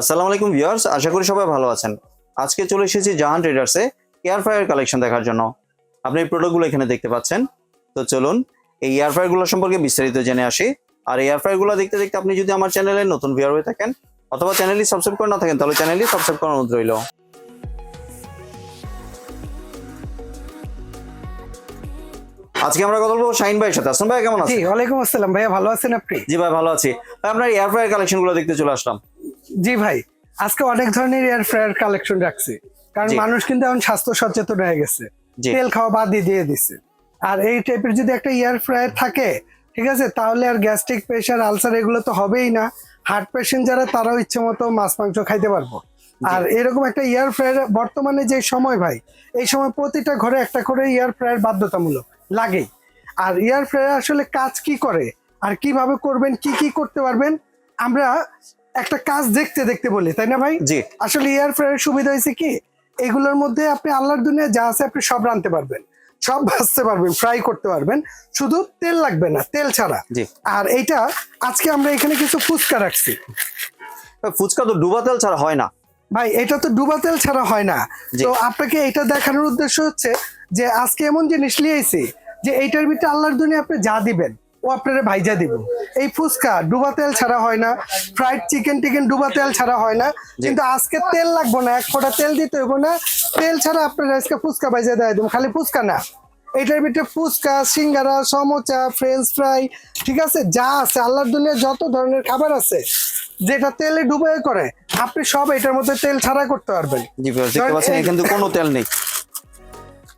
আসসালামু আলাইকুম ভিউয়ার্স আশা করি সবাই ভালো আছেন। আজকে চলে এসেছি জাহান ট্রেডার্সে এয়ার ফ্রায়ার কালেকশন দেখার জন্য। আপনি এই প্রোডাক্টগুলো এখানে দেখতে পাচ্ছেন। তো চলুন এই এয়ার ফ্রায়ারগুলো সম্পর্কে বিস্তারিত জেনে আসি। আর এয়ার ফ্রায়ারগুলো দেখতে দেখতে আপনি যদি আমার চ্যানেলে নতুন ভিউয়ার হয়ে থাকেন অথবা চ্যানেলটি সাবস্ক্রাইব করে না থাকেন তাহলে চ্যানেলটি সাবস্ক্রাইব করার অনুরোধ রইল। আজকে আমরা কথা বলব শাহিন ভাইয়ের সাথে। আসুন ভাই কেমন আছেন? ওয়ালাইকুম আসসালাম ভাইয়া ভালো আছেন আপনি? জি ভাই ভালো আছি। ভাই, আপনার এয়ার ফ্রায়ার কালেকশনগুলো দেখতে চলে আসলাম। জি ভাই আজকে অনেক ধরনের এয়ার ফ্রায়ার কালেকশন রাখছি। কারণ মানুষ কিন্তু এখন স্বাস্থ্য সচেতন হয়ে গেছে। তেল খাওয়া বাদ দিয়ে দিছে। আর এই টাইপের যদি একটা এয়ার ফ্রায়ার থাকে ঠিক আছে? তাহলে আর গ্যাস্ট্রিক প্রেশার আলসার এগুলো তো হবেই না। হার্ট পেশেন্ট যারা তারাও ইচ্ছে মতো মাছ মাংস খাইতে পারব। আর এরকম একটা এয়ার ফ্রায়ার বর্তমানে যে সময় ভাই এই সময় প্রতিটা ঘরে একটা করে এয়ার ফ্রায়ার বাধ্যতামূলক লাগেই। আর এয়ার ফ্রায়ার আসলে কাজ কি করে? আর কীভাবে করবেন কি কি করতে পারবেন? আমরা একটা কাজ দেখতে দেখতে বলি তাই না ভাই? জি। আসলে এয়ার ফ্রায়ার সুবিধা হয়েছে কি? এগুলোর মধ্যে আপনি আল্লাহর দুনিয়া যা আছে আপনি সব রাঁধতে পারবেন। সব ভাজতে পারবেন ফ্রাই করতে পারবেন। শুধু তেল লাগবে না তেল ছাড়া। জি। আর এইটা আজকে আমরা এখানে কিছু ফুচকা রাখছি। ফুচকা তো ডুবা তেল ছাড়া হয় না। ভাই এটা তো ডুবা তেল ছাড়া হয় না। তো আপনাকে এটা দেখানোর উদ্দেশ্য হচ্ছে যে আজকে এমন জিনিস নিয়েছি যে এইটার ভিতরে আল্লাহর দুনিয়া আপনি যা দিবেন ও আপনারা ভাইজা দিব। এই ফুচকা ডুবা তেল ছাড়া হয় না ফ্রাইড চিকেন টিকেন ডুবা তেল ছাড়া হয় না কিন্তু আজকে তেল লাগবো না এক ফোঁটা তেল দিতে হইব না তেল ছাড়া আপনারা আজকে ফুচকা ভাইজা দেয় দেবো খালি ফুচকা না। এটার ভিতরে ফুচকা সিঙ্গারা সমোচা ফ্রেঞ্চ ফ্রাই ঠিক আছে? যা আছে আল্লাহর দুনিয়া যত ধরনের খাবার আছে যেটা তেলে ডুবে করে আপনি সব এটার মধ্যে তেল ছাড়া করতে পারবেন। কিন্তু কোনো তেল নেই।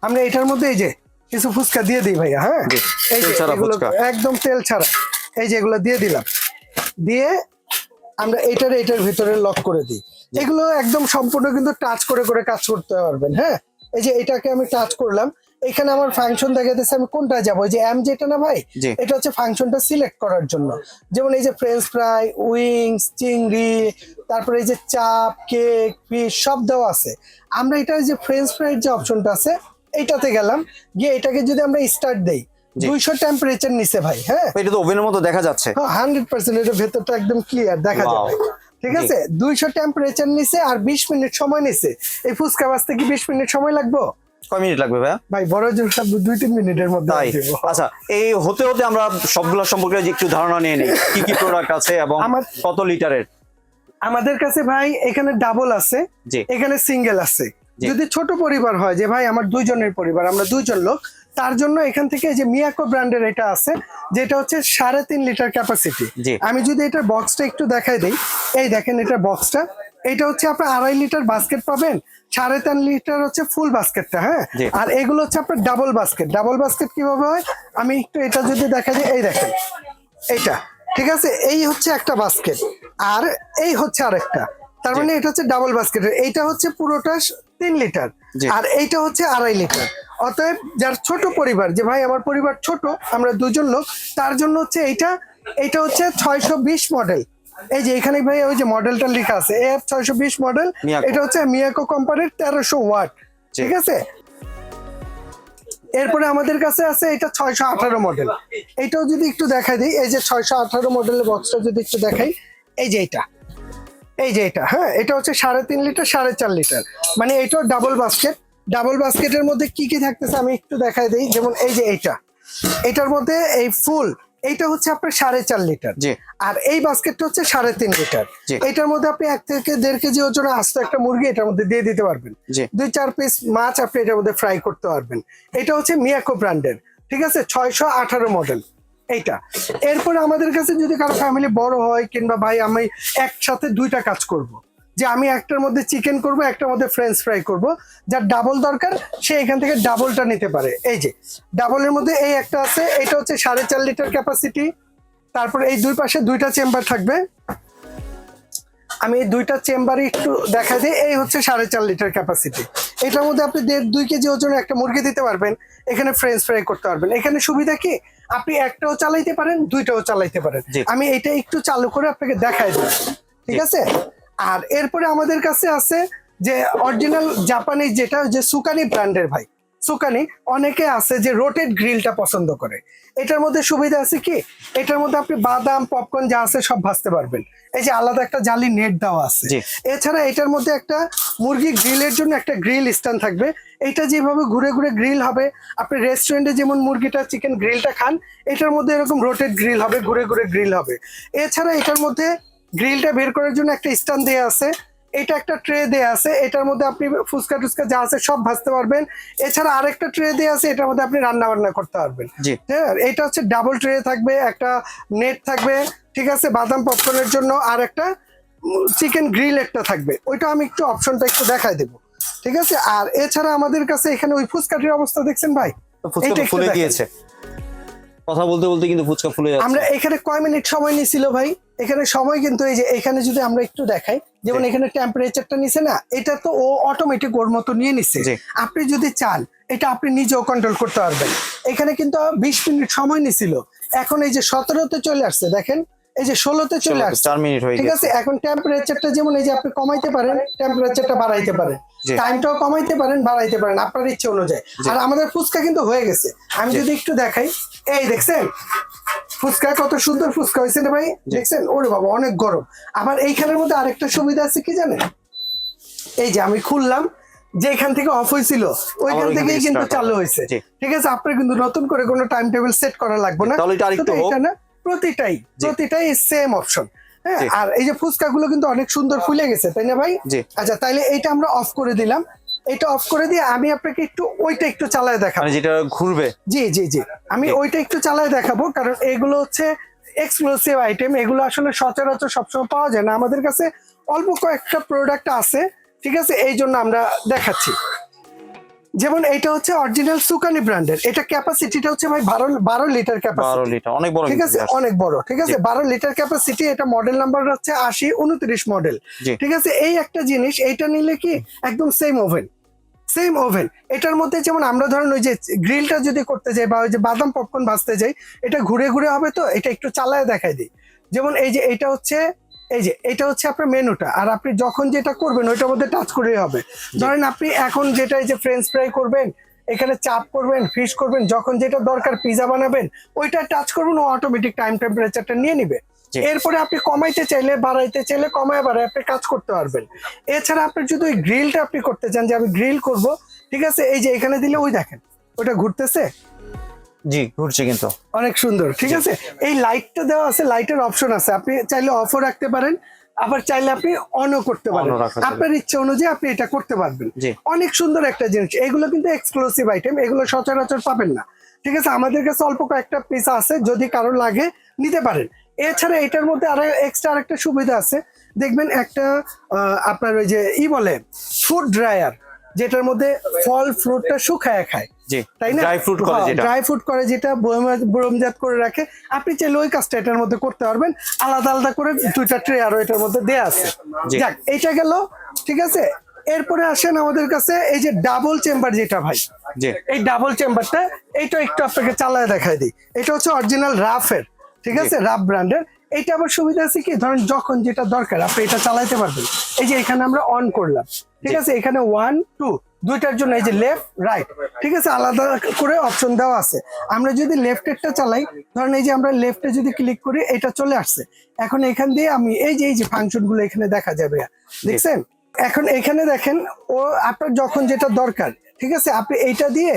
আমরা এটার মধ্যে এই যে কিছু ফুচকা দিয়ে দিই ভাইয়া হ্যাঁ? এই যে ছাড়া এগুলো একদম তেল ছাড়া। এই যে এগুলো দিয়ে দিলাম। দিয়ে আমরা এটার এটার ভিতরে লক করে দিই। এগুলো একদম সম্পূর্ণ কিন্তু টাচ করে করে কাজ করতে পারবেন হ্যাঁ? এই যে এটাকে আমি টাচ করলাম। এখানে আমার ফাংশন দেখাতেছে আমি কোনটা যাব? যে এম যেটা না ভাই? এটা হচ্ছে ফাংশনটা সিলেক্ট করার জন্য। যেমন এই যে ফ্রেঞ্চ ফ্রাই উইংস চিংড়ি তারপরে এই যে চাপ কেক ফিশ সব দেওয়া আছে। আমরা এটা যে ফ্রেঞ্চ ফ্রাইয়ের যে অপশনটা আছে এইটাতে গেলাম গিয়ে এটাকে যদি আমরা স্টার্ট দেই দুইশো টেম্পারেচার নিচে ভাই হ্যাঁ? এটা তো ওভেনের মতো দেখা যাচ্ছে। হান্ড্রেড পার্সেন্ট এটার ভেতরটা একদম ক্লিয়ার দেখা. যাবে। ঠিক আছে? দুইশো টেম্পারেচার নিচে আর বিশ মিনিট সময় নিছে। এই ফুচকা বাজতে কি বিশ মিনিট সময় লাগবে? কয় মিনিট লাগবে ভাইয়া? ভাই বড় জোর সব দুই তিন মিনিটের মধ্যে আচ্ছা এই হতে হতে আমরা সবগুলো সম্পর্কে একটু ধারণা নিয়ে নিই। কি কি প্রোডাক্ট আছে এবং আমার- কত লিটারের আমাদের কাছে ভাই এখানে ডাবল আছে। এখানে সিঙ্গেল আছে। যদি ছোট পরিবার হয় যে ভাই আমার দুইজনের পরিবার আমরা দুইজন লোক তার জন্য এখান থেকে যে মিয়াকো ব্র্যান্ডের এটা আছে যেটা হচ্ছে সাড়ে তিন লিটার ক্যাপাসিটি আমি যদি এটার বক্সটা একটু দেখাই দিই এই দেখেন এটার বক্সটা এটা হচ্ছে আপনার আড়াই লিটার বাস্কেট পাবেন সাড়ে তিন লিটার হচ্ছে ফুল বাস্কেটটা হ্যাঁ? আর এগুলো হচ্ছে আপনার ডাবল বাস্কেট ডাবল বাস্কেট কীভাবে হয়? আমি একটু এটা যদি দেখা দিই এই দেখেন এইটা ঠিক আছে? এই হচ্ছে একটা বাস্কেট আর এই হচ্ছে আরেকটা। তার মানে এটা হচ্ছে ডাবল বাস্কেট এইটা হচ্ছে পুরোটা তিন লিটার। আর এইটা হচ্ছে আড়াই লিটার। অতএব যার ছোট পরিবার যে ভাই আমার পরিবার ছোট আমরা দুজন লোক তার জন্য হচ্ছে এইটা এইটা হচ্ছে ছয়শো বিশ মডেল এই যে এখানে ভাই ওই যে মডেলটা লেখা আছে এফ ছয়শো বিশ মডেল এটা হচ্ছে মিয়াকো কোম্পানির তেরোশো ওয়াট ঠিক আছে? এরপরে আমাদের কাছে আছে এটা ছয়শো আঠারো মডেল এটাও যদি একটু দেখাই দিই এই যে ছয়শো আঠারো মডেলের বক্সটা যদি একটু দেখাই এই যে এটা এই যে এটা হ্যাঁ এটা হচ্ছে সাড়ে তিন লিটার সাড়ে চার লিটার। মানে এটাও ডাবল বাস্কেট ডাবল বাস্কেটের মধ্যে কি কি থাকতেছে আমি একটু দেখাই দিই। যেমন এই যে এইটা। এটার মধ্যে এই ফুল এইটা হচ্ছে আপনার সাড়ে চার লিটার। আর এই বাস্কেটটা হচ্ছে সাড়ে তিন লিটার। এটার মধ্যে আপনি এক থেকে দেড় কেজি ওজনে আস্ত একটা মুরগি এটার মধ্যে দিয়ে দিতে পারবেন। দুই চার পিস মাছ আপনি এটার মধ্যে ফ্রাই করতে পারবেন। এটা হচ্ছে মিয়াকো ব্র্যান্ডের ঠিক আছে? ছয়শো আঠারো মডেল এইটা। এরপরে আমাদের কাছে যদি কারও ফ্যামিলি বড় হয় কিংবা ভাই, আমি একসাথে দুইটা কাজ করব। যে আমি একটার মধ্যে চিকেন করব, একটার মধ্যে ফ্রেঞ্চ ফ্রাই করব। যার ডাবল দরকার, সে এখান থেকে ডাবলটা নিতে পারে। এই যে ডাবলের মধ্যে এই একটা আছে, এটা হচ্ছে সাড়ে চার লিটার ক্যাপাসিটি তারপর এই দুই পাশে দুইটা চেম্বার থাকবে। আমি এই দুইটা চেম্বারে একটু দেখা দিই, এই হচ্ছে সাড়ে চার লিটার ক্যাপাসিটি এটার মধ্যে আপনি দেড় দুই কেজি ওজনের একটা মুরগি দিতে পারবেন, এখানে ফ্রেঞ্চ ফ্রাই করতে পারবেন। এখানে সুবিধা কি? আপনি একটাও চালাইতে পারেন দুইটাও চালাইতে পারেন। আমি এটা একটু চালু করে আপনাকে দেখাই দেব। ঠিক আছে? আর এরপরে আমাদের কাছে আছে যে অরিজিনাল জাপানি যেটা যে সুকানি ব্র্যান্ডের ভাই। সুকানি অনেকে আছে যে রোটেড গ্রিলটা পছন্দ করে। এটার মধ্যে সুবিধা আছে কি? এটার মধ্যে আপনি বাদাম পপকর্ন যা আছে সব ভাজতে পারবেন। এই যে আলাদা একটা জালি নেট দেওয়া আছে। এছাড়া এটার মধ্যে একটা মুরগি গ্রিলের জন্য একটা গ্রিল স্ট্যান্ড থাকবে। এটা যেভাবে ঘুরে ঘুরে গ্রিল হবে আপনি রেস্টুরেন্টে যেমন মুরগিটা চিকেন গ্রিলটা খান এটার মধ্যে এরকম রোটেড গ্রিল হবে ঘুরে ঘুরে গ্রিল হবে। এছাড়া এটার মধ্যে গ্রিলটা বের করার জন্য একটা স্ট্যান্ড দেওয়া আছে। এটা একটা ট্রে দেওয়া আছে এটার মধ্যে আপনি ফুচকা টুচকা যা আছে সব ভাজতে পারবেন। এছাড়া আরেকটা ট্রে দেওয়া আছে এটার মধ্যে আপনি রান্না বান্না করতে পারবেন। হ্যাঁ এটা হচ্ছে ডাবল ট্রে থাকবে একটা নেট থাকবে ঠিক আছে? বাদাম পপকর্নের জন্য আর একটা চিকেন গ্রিল একটা থাকবে। ওইটা আমি একটু অপশনটা একটু দেখাই দেবো। ঠিক আছে? আর এছাড়া আমাদের কাছে এখানে ওই ফুচকাটির অবস্থা দেখছেন ভাই? ফুচকা ফুলে গিয়েছে। কথা বলতে বলতে কিন্তু ফুচকা ফুলে যাচ্ছে। আমরা এখানে কয় মিনিট সময় নিছিল ভাই? এখানে সময় কিন্তু এই যে এখানে যদি আমরা একটু দেখাই যেমন এখানে টেম্পারেচারটা নিছে না এটা তো ও অটোমেটিক ওর মতো নিয়ে নিচ্ছে। আপনি যদি চান এটা আপনি নিজেও কন্ট্রোল করতে পারবেন। এখানে কিন্তু বিশ মিনিট সময় নিছিল। এখন এই যে সতেরোতে চলে আসছে দেখেন এই যে ষোলোতে চলে আসছে চার মিনিট হয়ে ঠিক আছে? এখন টেম্পারেচারটা যেমন এই যে আপনি কমাইতে পারেন টেম্পারেচারটা বাড়াইতে পারেন। টাইমটাও কমাইতে পারেন বাড়াইতে পারেন আপনার ইচ্ছে অনুযায়ী। আর আমাদের ফুচকা কিন্তু হয়ে গেছে। আমি যদি একটু দেখাই এই দেখছেন? ফুচকা কত সুন্দর ফুচকা হয়েছে না ভাই। দেখছেন? ওরে বাবা অনেক গরম। আবার এইখানের মধ্যে আরেকটা সুবিধা আছে কি জানেন? এই যে আমি খুললাম যে এখান থেকে অফ হয়েছিল ওইখান থেকেই থেকে কিন্তু চালু হয়েছে। ঠিক আছে? আপনার কিন্তু নতুন করে কোনো টাইম টেবিল সেট করা লাগবে না। তাহলে এটা আরেকটু হোক। এটা না প্রতিটাই। প্রতিটাই সেম অপশন হ্যাঁ আর এই যে ফুচকা গুলো কিন্তু অনেক সুন্দর ফুলে গেছে তাই না ভাই? আচ্ছা তাইলে এটা আমরা অফ করে দিলাম। এটা অফ করে দিয়ে আমি আপনাকে একটু ওইটা একটু চালায় দেখাবো। মানে যেটা ঘুরবে। জি জি জি। আমি ওইটা একটু চালায় দেখাবো কারণ এগুলো হচ্ছে এক্সক্লুসিভ আইটেম এগুলো আসলে সচরাচর সবসময় পাওয়া যায় না। আমাদের কাছে অল্প কয়েকটা প্রোডাক্ট আছে ঠিক আছে? এই জন্য আমরা দেখাচ্ছি। যেমন এটা হচ্ছে অরিজিনাল সুকানি ব্র্যান্ডের এটা ক্যাপাসিটিটা হচ্ছে ভাই বারো বারো লিটার ক্যাপাসিটি লিটার অনেক বড় ঠিক আছে? অনেক বড় ঠিক আছে। বারো লিটার ক্যাপাসিটি এটা মডেল নাম্বার হচ্ছে আশি উনত্রিশ মডেল ঠিক আছে? এই একটা জিনিস এটা নিলে কি একদম সেম ওভেন সেম ওভেন এটার মধ্যে যেমন আমরা ধরেন ওই যে গ্রিলটা যদি করতে যাই বা ওই যে বাদাম পপকর্ন ভাজতে যাই এটা ঘুরে ঘুরে হবে তো? এটা একটু চালায় দেখাই দিই। যেমন এই যে এটা হচ্ছে এই যে এটা হচ্ছে আপনার মেনুটা। আর আপনি যখন যেটা করবেন ওইটার মধ্যে টাচ করেই হবে। ধরেন আপনি এখন যেটা এই যে ফ্রেঞ্চ ফ্রাই করবেন এখানে চাপ করবেন ফিশ করবেন যখন যেটা দরকার পিজা বানাবেন ওইটা টাচ করবেন ও অটোমেটিক টাইম টেম্পারেচারটা নিয়ে নিবে। এরপরে আপনি কমাইতে চাইলে বাড়াইতে চাইলে কমায় বাড়ায় আপনি কাজ করতে পারবেন। এছাড়া আপনি যদি ওই গ্রিলটা আপনি করতে চান যে আমি গ্রিল করব ঠিক আছে? এই যে এখানে দিলে ওই দেখেন ওটা ঘুরতেছে। জি ঘুরছে কিন্তু। অনেক সুন্দর ঠিক আছে? এই লাইটটা দেওয়া আছে লাইটের অপশন আছে। আপনি চাইলে অফও রাখতে পারেন আবার চাইলে আপনি অনও করতে পারেন। আপনার ইচ্ছে অনুযায়ী আপনি এটা করতে পারবেন। অনেক সুন্দর একটা জিনিস। এগুলো কিন্তু এক্সক্লুসিভ আইটেম এগুলো সচরাচর পাবেন না। ঠিক আছে? আমাদের কাছে অল্প কয়েকটা পিস আছে যদি কারও লাগে নিতে পারেন। এছাড়া এটার মধ্যে আরও এক্সট্রা আরেকটা সুবিধা আছে। দেখবেন একটা আহ, আপনার ওই যে ই বলে ফুড ড্রায়ার যেটার মধ্যে ফল ফ্রুটটা শুকায় খায়। তাই না? ড্রাই ফ্রুট করে যেটা। ড্রাই ফ্রুট করে যেটা বোরমজাত করে রাখে। আপনি চাইলে ওই কাজটা এটার মধ্যে করতে পারবেন। আলাদা আলাদা করে দুইটা ট্রে আরও এটার মধ্যে দেয়া আছে। যাক এইটা গেল ঠিক আছে? এরপরে আসেন আমাদের কাছে এই যে ডাবল চেম্বার যেটা ভাই। এই ডাবল চেম্বারটা এইটা একটু আপনাকে চালায় দেখাই দিই। এটা হচ্ছে অরিজিনাল রাফের ঠিক আছে? রাফ ব্র্যান্ডের এইটা আবার সুবিধা আছে কি? ধরেন যখন যেটা দরকার আপনি এটা চালাইতে পারবেন। এই যে এখানে আমরা অন করলাম ঠিক আছে? এখানে ওয়ান টু দুইটার জন্য এই যে লেফট রাইট ঠিক আছে? আলাদা করে অপশন দেওয়া আছে। আমরা যদি লেফটেরটা চালাই ধরেন এই যে আমরা লেফটে যদি ক্লিক করি এটা চলে আসছে। এখন এখান দিয়ে আমি এই যে এই যে ফাংশনগুলো এখানে দেখা যাবে। দেখছেন? এখন এখানে দেখেন ও আপনার যখন যেটা দরকার ঠিক আছে? আপনি এইটা দিয়ে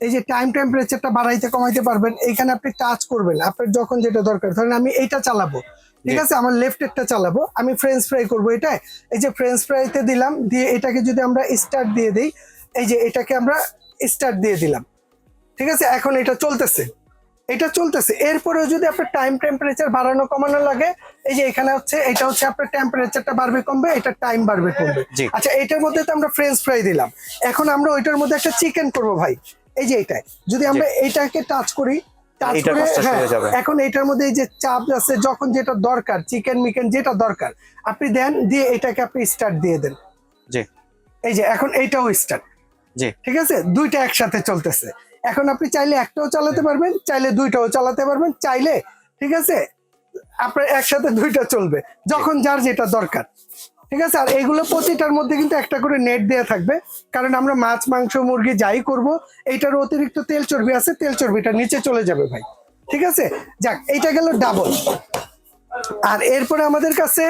এই যে টাইম টেম্পারেচারটা বাড়াইতে কমাইতে পারবেন। এইখানে আপনি টাচ করবেন। আপনার যখন যেটা দরকার ধরেন আমি এইটা চালাবো। ঠিক আছে আমার লেফটেরটা চালাবো। আমি ফ্রেঞ্চ ফ্রাই করব এটা এই যে ফ্রেঞ্চ ফ্রাইতে দিলাম দিয়ে এটাকে যদি আমরা স্টার্ট দিয়ে দিই এই যে এটাকে আমরা স্টার্ট দিয়ে দিলাম। ঠিক আছে এখন এটা চলতেছে। এটা চলতেছে। এরপরেও যদি আপনার টাইম টেম্পারেচার বাড়ানো কমানো লাগে এই যে এখানে হচ্ছে এটা হচ্ছে আপনার টেম্পারেচারটা বাড়বে কমবে এটা টাইম বাড়বে কমবে। আচ্ছা এটার মধ্যে তো আমরা ফ্রেঞ্চ ফ্রাই দিলাম। এখন আমরা ওইটার মধ্যে একটা চিকেন করব ভাই। এই যে এটাই যদি আমরা এটাকে টাচ করি হ্যাঁ। এখন এটার মধ্যে এই যে চাপ আছে যখন যেটা দরকার চিকেন মিকেন যেটা দরকার আপনি দেন দিয়ে এটাকে আপনি স্টার্ট দিয়ে দেন। জি। এই যে এখন এইটাও স্টার্ট জি। ঠিক আছে? দুইটা একসাথে চলতেছে। এখন আপনি চাইলে একটাও চালাতে পারবেন চাইলে দুইটাও চালাতে পারবেন চাইলে ঠিক আছে? আপনার একসাথে দুইটা চলবে যখন যার যেটা দরকার। ঠিক আছে? আর এগুলো প্রতিটার মধ্যে কিন্তু একটা করে নেট দেওয়া থাকবে। কারণ আমরা মাছ, মাংস, মুরগি যাই করব, এইটার অতিরিক্ত তেল চর্বি আছে, তেল চর্বিটা নিচে চলে যাবে ভাই। ঠিক আছে? যাক, এইটা গেল ডাবল আর এরপরে আমাদের কাছে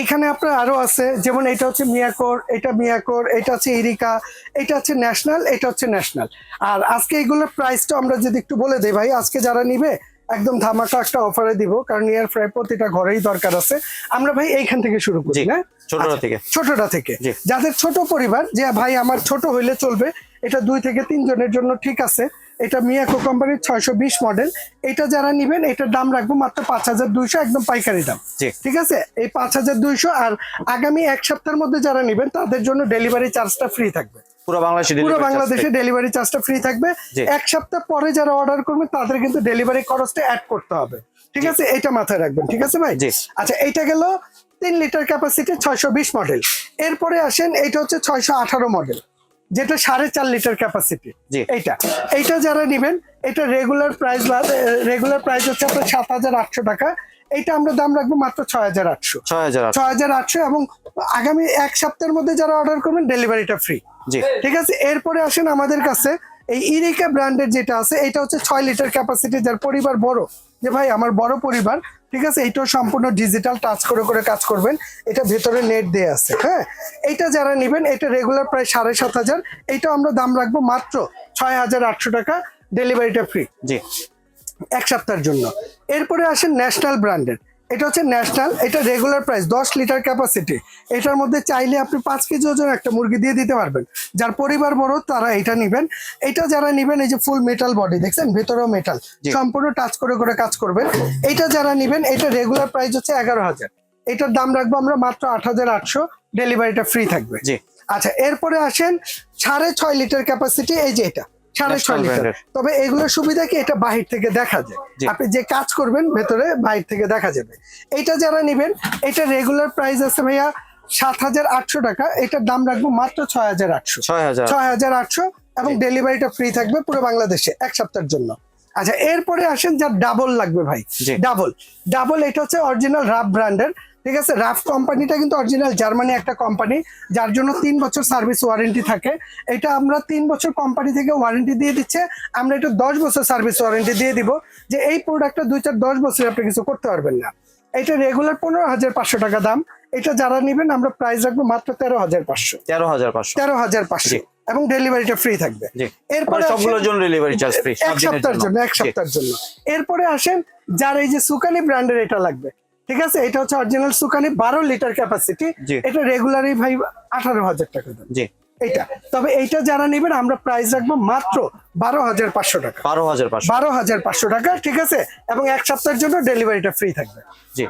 এইখানে আপনার আরও আছে, যেমন এটা হচ্ছে মিয়াকোর, এটা মিয়াকোর, এটা হচ্ছে ইরিকা, এটা হচ্ছে ন্যাশনাল এটা হচ্ছে ন্যাশনাল আর আজকে এগুলোর প্রাইসটা আমরা যদি একটু বলে দিই ভাই, আজকে যারা নিবে একদম ধামাকা একটা অফারে দিব কারণ ইয়ার ফ্রাই প্রতিটা ঘরেই দরকার আছে। আমরা ভাই এইখান থেকে শুরু করি না? ছোটটা আচ্ছা, থেকে। ছোটটা থেকে। যাদের ছোট পরিবার যে ভাই আমার ছোট হইলে চলবে এটা দুই থেকে তিন জনের জন্য ঠিক আছে। এটা মিয়াকো কোম্পানির ছয়শো বিশ মডেল এটা যারা নিবেন এটার দাম রাখব মাত্র পাঁচ হাজার দুইশো একদম পাইকারি দাম। ঠিক আছে? এই পাঁচ হাজার দুইশো আর আগামী এক সপ্তাহের মধ্যে যারা নিবেন তাদের জন্য ডেলিভারি চার্জটা ফ্রি থাকবে। পুরো বাংলাদেশে পুরো বাংলাদেশে ডেলিভারি চার্জটা ফ্রি থাকবে। এক সপ্তাহ পরে যারা অর্ডার করবে তাদের কিন্তু ডেলিভারি খরচটা অ্যাড করতে হবে। ঠিক আছে? এটা মাথায় রাখবেন ঠিক আছে ভাই? আচ্ছা এইটা গেল তিন লিটার ক্যাপাসিটি ছয়শো বিশ মডেল এরপরে আসেন এইটা হচ্ছে ছয়শো আঠারো মডেল যেটা সাড়ে চার লিটার ক্যাপাসিটি এইটা। এইটা যারা নেবেন এটা রেগুলার প্রাইস রেগুলার প্রাইস হচ্ছে আপনার সাত হাজার আটশো টাকা। এইটা আমরা দাম রাখব মাত্র ছয় হাজার আটশো। ছয় হাজার ছয় হাজার আটশো এবং আগামী এক সপ্তাহের মধ্যে যারা অর্ডার করবেন ডেলিভারিটা ফ্রি ঠিক আছে এরপরে আসেন আমাদের কাছে। এই ইরিকা ব্র্যান্ডের যেটা আছে এটা হচ্ছে ছয় লিটার ক্যাপাসিটি যার পরিবার বড়। যে ভাই আমার বড় পরিবার ঠিক আছে? এইটাও সম্পূর্ণ ডিজিটাল টাচ করে করে কাজ করবেন। এটা ভেতরে নেট দিয়ে আছে হ্যাঁ? এইটা যারা নেবেন এটা রেগুলার প্রায় সাড়ে সাত হাজার। এইটাও আমরা দাম রাখব মাত্র ছয় হাজার আটশো টাকা ডেলিভারিটা ফ্রি জি। এক সপ্তাহের জন্য। এরপরে আসেন ন্যাশনাল ব্র্যান্ডের এটা হচ্ছে ন্যাশনাল এটা রেগুলার প্রাইস দশ লিটার ক্যাপাসিটি এটার মধ্যে চাইলে আপনি পাঁচ কেজি ওজন একটা মুরগি দিয়ে দিতে পারবেন। যার পরিবার বড় তারা এটা নেবেন। এটা যারা নেবেন এই যে ফুল মেটাল বডি দেখছেন? ভেতরেও মেটাল সম্পূর্ণ টাচ করে করে কাজ করবেন। এটা যারা নেবেন এটা রেগুলার প্রাইস হচ্ছে এগারো হাজার। এটার দাম রাখব আমরা মাত্র আট হাজার আটশো। ডেলিভারিটা ফ্রি থাকবে। আচ্ছা এরপরে আসেন সাড়ে ছয় লিটার ক্যাপাসিটি এই যে এটা। সাড়ে ছয় লিটার। তবে এগুলোর সুবিধা কি? এটা বাহির থেকে দেখা যায়। আপনি যে কাজ করবেন ভেতরে বাহির থেকে দেখা যাবে। এটা যারা নেবেন এটা রেগুলার প্রাইস আছে ভাইয়া সাত হাজার আটশো টাকা। এটার দাম রাখব মাত্র ছয় হাজার আটশো। ছয় হাজার আটশো এবং ডেলিভারিটা ফ্রি থাকবে পুরো বাংলাদেশে এক সপ্তাহের জন্য। আচ্ছা এরপরে আসেন যার ডাবল লাগবে ভাই। ডাবল ডাবল এটা হচ্ছে অরিজিনাল রাফ ব্র্যান্ডের ঠিক আছে রাফ কোম্পানিটা কিন্তু অরিজিনাল জার্মানি একটা কোম্পানি যার জন্য তিন বছর সার্ভিস ওয়ারেন্টি থাকে। এটা আমরা তিন বছর কোম্পানি থেকে ওয়ারেন্টি দিয়ে দিচ্ছে আমরা এটা দশ বছর সার্ভিস ওয়ারেন্টি দিয়ে দিব যে এই প্রোডাক্টটা দুই চার দশ বছর আপনি কিছু করতে পারবেন না। এটা রেগুলার পনেরো হাজার পাঁচশো টাকা দাম এটা যারা নেবেন আমরা প্রাইস রাখব মাত্র তেরো হাজার পাঁচশো। তেরো হাজার পাঁচশো। তেরো হাজার পাঁচশো। এবং ডেলিভারিটা ফ্রি থাকবে। এরপরে মানে সবগুলোর জন্য ডেলিভারি চার্জ ফ্রি এক সপ্তাহের জন্য। এক সপ্তাহের জন্য। এরপরে আসেন যার এই যে সুকানি ব্র্যান্ডের এটা লাগবে ঠিক আছে? এটা হচ্ছে অরিজিনাল সুকানি বারো লিটার ক্যাপাসিটি এটা রেগুলারই ভাই আঠারো হাজার টাকা দাম। জি। এটা তবে এইটা যারা নেবেন আমরা প্রাইস রাখব মাত্র বারো হাজার পাঁচশো টাকা। বারো হাজার পাঁচশো। বারো হাজার পাঁচশো টাকা ঠিক আছে? এবং এক সপ্তাহের জন্য ডেলিভারিটা ফ্রি থাকবে। জি।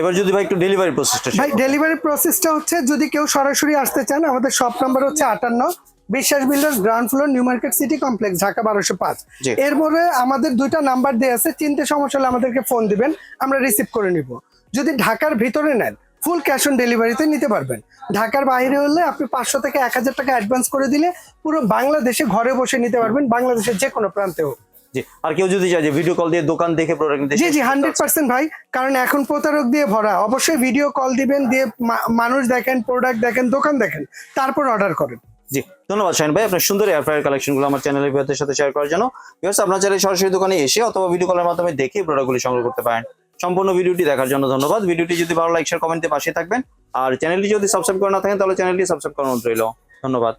এবার যদি ভাই একটু ডেলিভারি প্রসেসটা ভাই ডেলিভারি প্রসেসটা হচ্ছে যদি কেউ সরাসরি আসতে চান আমাদের শপ নাম্বার হচ্ছে আটান্ন Biswas builders ground floor New Market City Complex Dhaka বারোশো পাঁচ। এরপরে আমাদের দুইটা নাম্বার দেওয়া আছে চিনতে সমস্যা হলে আমাদেরকে ফোন দিবেন আমরা রিসিভ করে নিব। যদি ঢাকার ভিতরে নেন ফুল ক্যাশ অন ডেলিভারিতে নিতে পারবেন। ঢাকার বাইরে হলে আপনি পাঁচশো থেকে এক হাজার টাকা অ্যাডভান্স করে দিলে পুরো বাংলাদেশে ঘরে বসে নিতে পারবেন বাংলাদেশের যে কোনো প্রান্তে হোক। আর কেউ যদি চায় যে ভিডিও কল দিয়ে দোকান দেখে প্রোডাক্ট নিতে জি জি হান্ড্রেড পার্সেন্ট ভাই কারণ এখন প্রতারক দিয়ে ভরা। অবশ্যই ভিডিও কল দিবেন দিয়ে মানুষ দেখেন প্রোডাক্ট দেখেন দোকান দেখেন তারপর অর্ডার করেন। জি, ধন্যবাদ শাহিন ভাই। আপনার সুন্দর এয়ার ফ্রায়ার কালেকশনগুলো আমার চ্যানেলের ভিউয়ারদের সাথে শেয়ার করার জন্য। ভিউয়ার্স আপনার চাইলে সরাসরি দোকানে এসে অথবা ভিডিও কলের মাধ্যমে দেখে প্রোডাক্টগুলি সংগ্রহ করতে পারেন। সম্পূর্ণ ভিডিওটি দেখার জন্য ধন্যবাদ। ভিডিওটি যদি ভালো লাইক শেয়ার কমেন্টে পাশে থাকবেন। আর চ্যানেলটি যদি সাবস্ক্রাইব করে না থাকেন, তাহলে চ্যানেলটি সাবস্ক্রাইব করানো রইল। ধন্যবাদ।